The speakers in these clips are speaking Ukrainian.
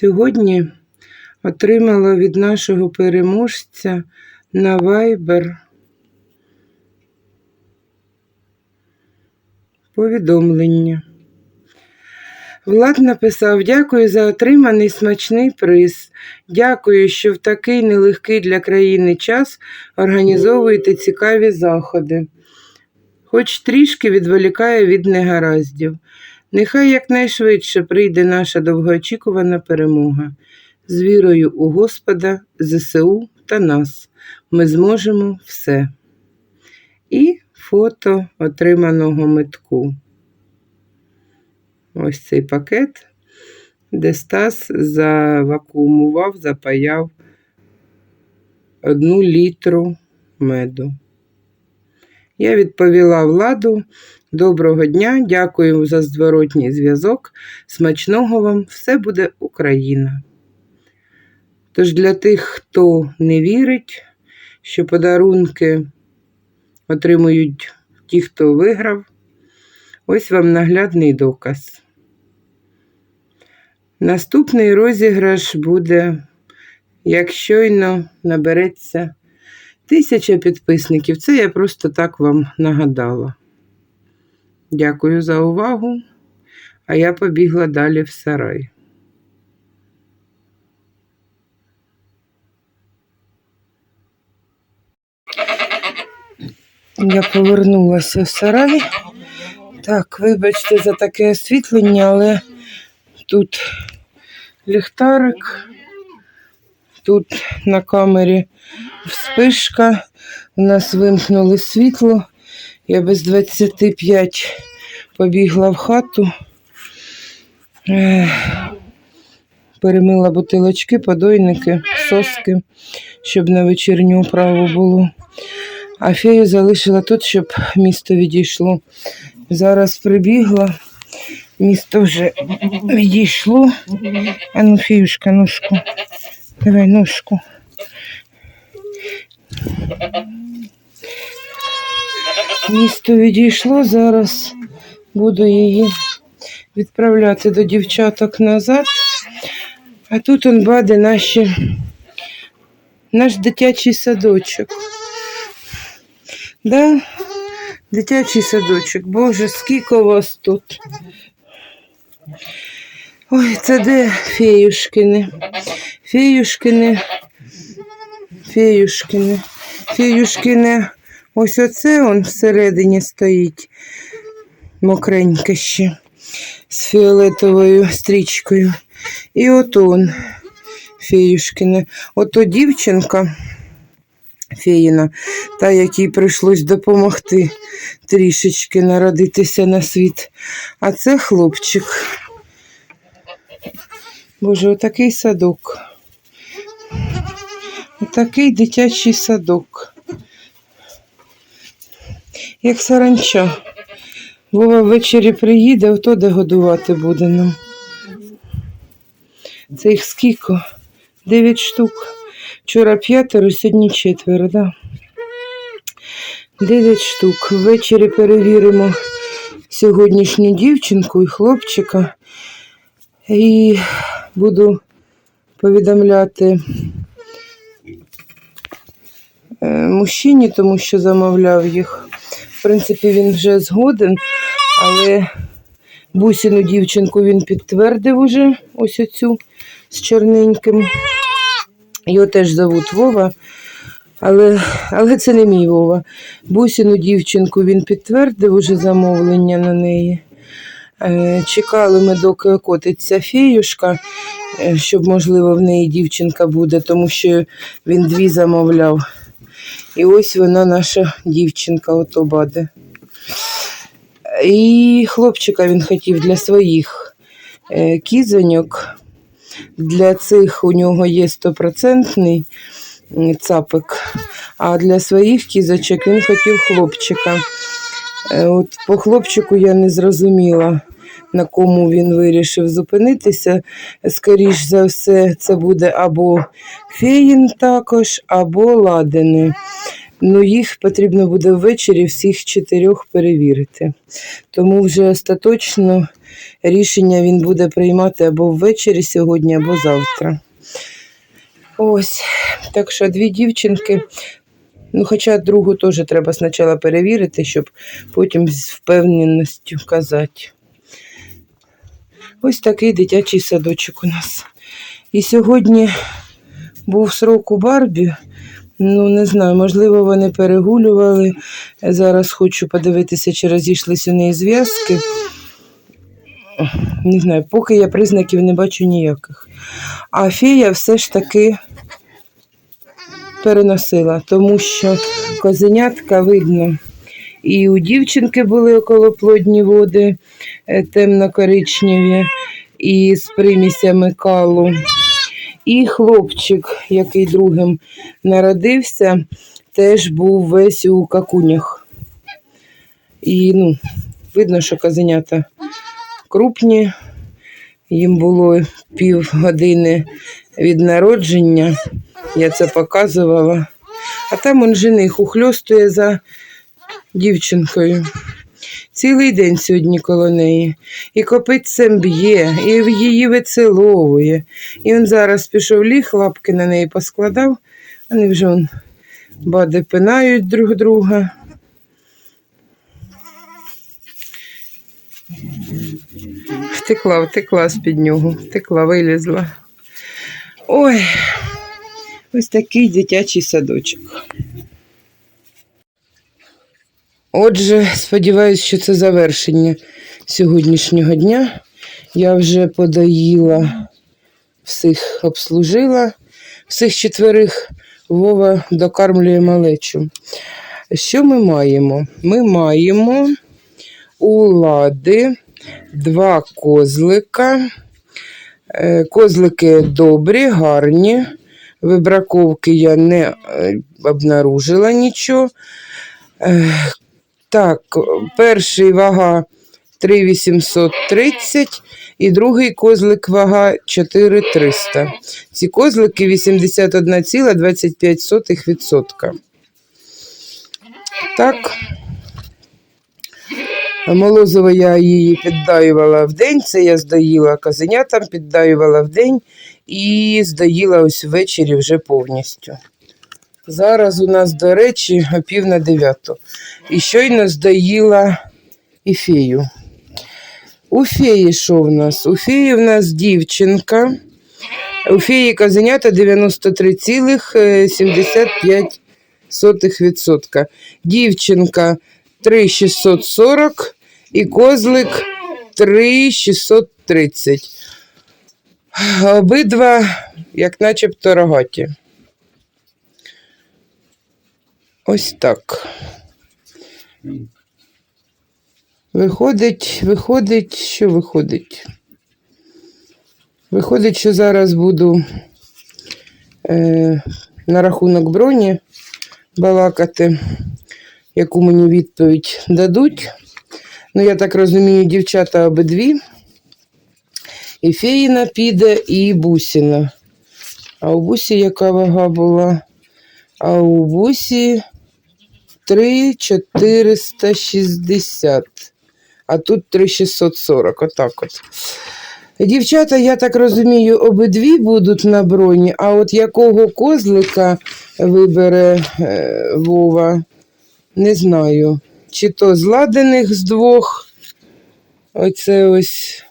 Сьогодні отримала від нашого переможця на Viber повідомлення. Влад написав: Дякую за отриманий смачний приз. Дякую, що в такий нелегкий для країни час організовуєте цікаві заходи. Хоч трішки відволікає від негараздів. Нехай якнайшвидше прийде наша довгоочікувана перемога. З вірою у Господа, ЗСУ та нас. Ми зможемо все. І фото отриманого метку. Ось цей пакет, де Стас завакуумував, запаяв одну літру меду. Я відповіла владу. Доброго дня, дякую за зворотній зв'язок. Смачного вам, все буде Україна. Тож для тих, хто не вірить, що подарунки отримують ті, хто виграв, ось вам наглядний доказ. Наступний розіграш буде, як щойно набереться тисяча підписників. Це я просто так вам нагадала. Дякую за увагу, а я побігла далі в сарай. Я повернулася в сарай. Так, вибачте за таке освітлення, але тут ліхтарик, тут на камері вспишка, у нас вимкнули світло. Я без 25 побігла в хату, перемила бутилочки, подойники, соски, щоб на вечірню оправу було. А фею залишила тут, щоб місто відійшло. Зараз прибігла, місто вже відійшло. А ну, феюшка, ножку. Давай ножку. Місто відійшло, зараз буду її відправляти до дівчаток назад. А тут он бади наші, наш дитячий садочок. Да? Дитячий садочок. Боже, скільки вас тут. Ой, це де феюшкини? Феюшкини. Феюшкини. Феюшкини. Ось оце он всередині стоїть. Мокреньке ще. З фіолетовою стрічкою. І от он. Феюшкине. Ото дівчинка феїна, та якій прийшлось допомогти трішечки народитися на світ. А це хлопчик. Боже, отакий садок. Отакий дитячий садок. Як саранча. Вова ввечері приїде, ото де годувати буде нам. Це їх скільки? Дев'ять штук. Вчора п'ятеро, сьогодні четверо, да. Дев'ять штук. Ввечері перевіримо сьогоднішню дівчинку і хлопчика. І буду повідомляти е, мужчині, тому що замовляв їх. В принципі, він вже згоден, але бусіну дівчинку він підтвердив уже ось оцю з чорненьким. Його теж зовут Вова, але, але це не мій Вова. Бусіну дівчинку він підтвердив уже замовлення на неї. Е, Чекали ми, доки окотиться феюшка, е, щоб, можливо, в неї дівчинка буде, тому що він дві замовляв. І ось вона наша дівчинка, ото баде. І хлопчика він хотів для своїх е, кізоньок. Для цих у нього є стопроцентний цапик, а для своїх кізочок він хотів хлопчика. От по хлопчику я не зрозуміла, на кому він вирішив зупинитися. Скоріш за все, це буде або феїн також, або ладини. Ну, їх потрібно буде ввечері всіх чотирьох перевірити. Тому вже остаточно рішення він буде приймати або ввечері сьогодні, або завтра. Ось. Так що дві дівчинки. Ну, хоча другу теж треба спочатку перевірити, щоб потім з впевненістю казати. Ось такий дитячий садочок у нас. І сьогодні був срок у Барбі. Ну, не знаю, можливо, вони перегулювали. Зараз хочу подивитися, чи розійшлися у неї зв'язки. Не знаю, поки я признаків не бачу ніяких. А фея все ж таки переносила, тому що козенятка видно. І у дівчинки були околоплодні води е, темно-коричневі і з примісями калу. І хлопчик, який другим народився, теж був весь у какунях. І ну, видно, що козенята крупні. Їм було пів години від народження. Я це показувала. А там он жених ухльостує за дівчинкою. Цілий день сьогодні коло неї. І копитцем б'є, і її вицеловує. І він зараз пішов ліг, лапки на неї поскладав. Вони вже он, бади пинають друг друга. Втекла, втекла з-під нього, втекла, вилізла. Ой, ось такий дитячий садочок. Отже, сподіваюся, що це завершення сьогоднішнього дня. Я вже подоїла, всіх обслужила, всіх четверих Вова докармлює малечу. Що ми маємо? Ми маємо у лади два козлика. Е, Козлики добрі, гарні. Вибраковки я не е, обнаружила нічого. Е, Так, перший вага 3830 і другий козлик вага 4300. Ці козлики 81,25%. Так. Молозиво я її піддаювала в день, це я здоїла козенятам, піддаювала в день і здоїла ось ввечері вже повністю. Зараз у нас, до речі, пів на дев'яту. І щойно здоїла і фею. У феї що в нас? У феї в нас дівчинка. У феї козенята 93,75%. Дівчинка 3,640 і козлик 3,630. Обидва, як начебто рогаті. Ось так. Виходить, виходить, що виходить? Виходить, що зараз буду е, на рахунок броні балакати, яку мені відповідь дадуть. Ну, я так розумію, дівчата обидві. І феїна піде, і бусіна. А у бусі яка вага була? А у бусі 3,460. А тут 3,640. Отак от. Дівчата, я так розумію, обидві будуть на броні, а от якого козлика вибере е, Вова, не знаю. Чи то зладених з двох. Оце ось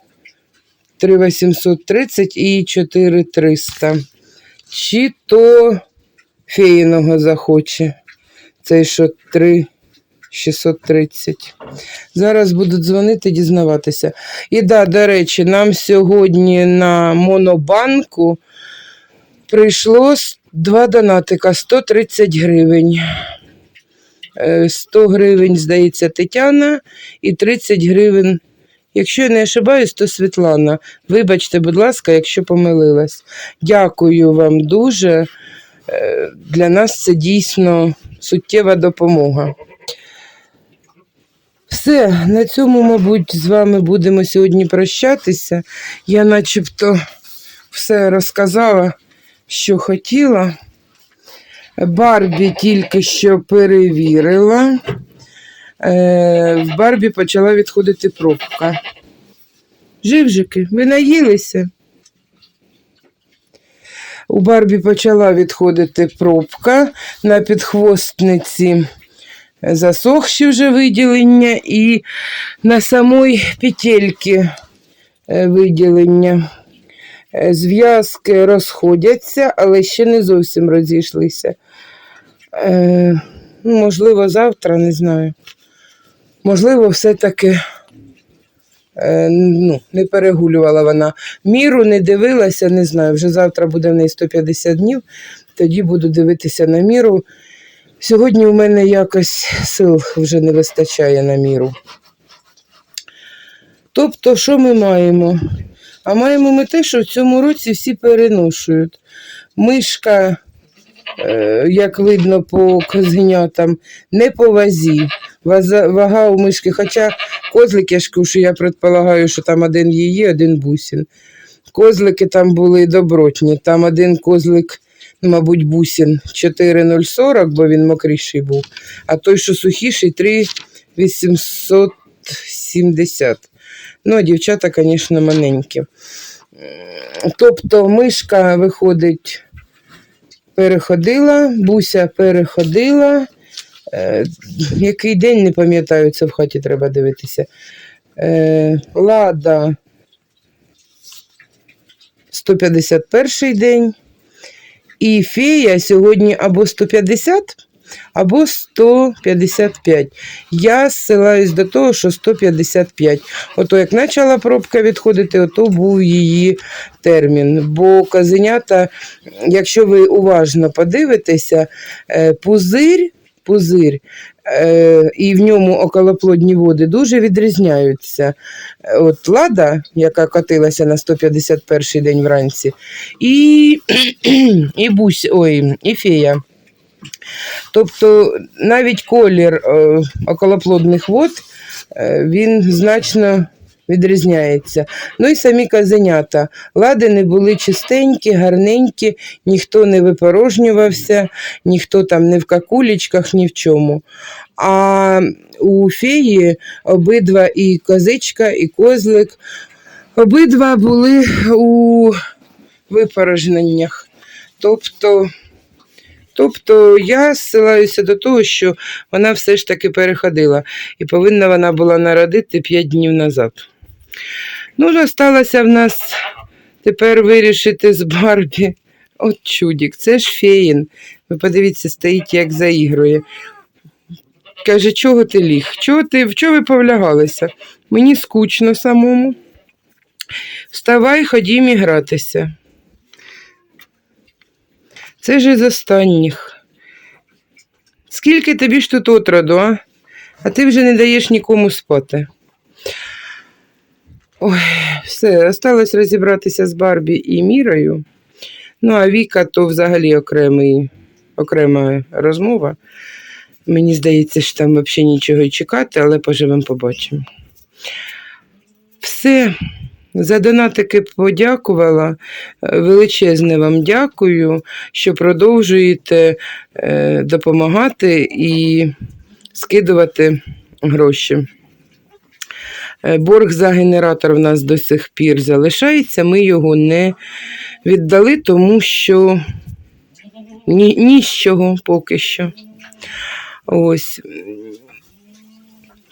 3,830 і 4,300. Чи то феїного захоче. Цей що 3,630. Зараз будуть дзвонити, дізнаватися. І да, до речі, нам сьогодні на Монобанку прийшло два донатика 130 гривень. Е, 100 гривень, здається, Тетяна, і 30 гривень. Якщо я не ошибаюсь, то Світлана. Вибачте, будь ласка, якщо помилилась. Дякую вам дуже. Е, Для нас це дійсно суттєва допомога. Все, на цьому, мабуть, з вами будемо сьогодні прощатися. Я начебто все розказала, що хотіла. Барбі тільки що перевірила. Е, в Барбі почала відходити пробка. Живжики, ви наїлися? У Барбі почала відходити пробка на підхвостниці засохші вже виділення і на самої петельки е, виділення. Е, Зв'язки розходяться, але ще не зовсім розійшлися. Е, ну, можливо, завтра, не знаю. Можливо, все-таки ну, не перегулювала вона. Міру не дивилася, не знаю. Вже завтра буде в неї 150 днів, тоді буду дивитися на міру. Сьогодні у мене якось сил вже не вистачає на міру. Тобто, що ми маємо? А маємо ми те, що в цьому році всі переношують. Мишка, е, як видно по козенятам, не по вазі. Ваза, вага у мишки, хоча козлик, я ж що я предполагаю, що там один її, один бусін. Козлики там були добротні. Там один козлик, мабуть, бусін 4,040, бо він мокріший був, а той, що сухіший, 3,870. Ну, дівчата, звісно, маленькі. Тобто мишка виходить, переходила, буся переходила. Е, який день, не пам'ятаю, це в хаті треба дивитися. Е, Лада 151 день. І фея сьогодні або 150, або 155. Я зсилаюсь до того, що 155. Ото як почала пробка відходити, ото був її термін. Бо казенята, якщо ви уважно подивитеся, е, пузир, е, і в ньому околоплодні води дуже відрізняються. От лада, яка катилася на 151 день вранці, і, і бусь, ой, і фея. Тобто навіть колір е, околоплодних вод е, він значно відрізняється. Ну і самі казенята. Ладини були чистенькі, гарненькі, ніхто не випорожнювався, ніхто там не в какулічках, ні в чому. А у феї обидва і козичка, і козлик, обидва були у випорожненнях. Тобто. Тобто я зсилаюся до того, що вона все ж таки переходила, і повинна вона була народити 5 днів назад. Ну, залишилося в нас тепер вирішити з Барбі. От чудік, це ж феїн. Ви подивіться, стоїть, як заігрує. Каже, чого ти ліг? Чого ти, в чого ви повлягалися? Мені скучно самому. Вставай, ходім і гратися. Це ж із останніх. Скільки тобі ж тут отраду, а? А ти вже не даєш нікому спати. Ой, все, осталось розібратися з Барбі і Мірою. Ну, а Віка то взагалі окремий, окрема розмова. Мені здається, що там взагалі нічого й чекати, але поживемо побачимо. Все. За донатики подякувала. Величезне вам дякую, що продовжуєте е, допомагати і скидувати гроші. Е, Борг за генератор в нас до сих пір залишається. Ми його не віддали, тому що ні, ні з чого поки що. Ось.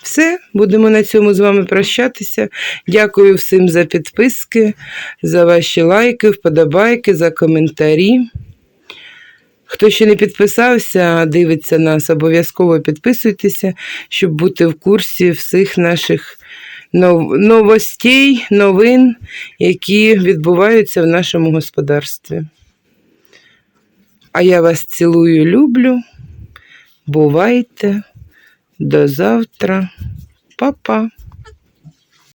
Все, будемо на цьому з вами прощатися. Дякую всім за підписки, за ваші лайки, вподобайки, за коментарі. Хто ще не підписався, дивиться нас, обов'язково підписуйтеся, щоб бути в курсі всіх наших новостей, новин, які відбуваються в нашому господарстві. А я вас цілую, люблю. Бувайте. До завтра. Па-па.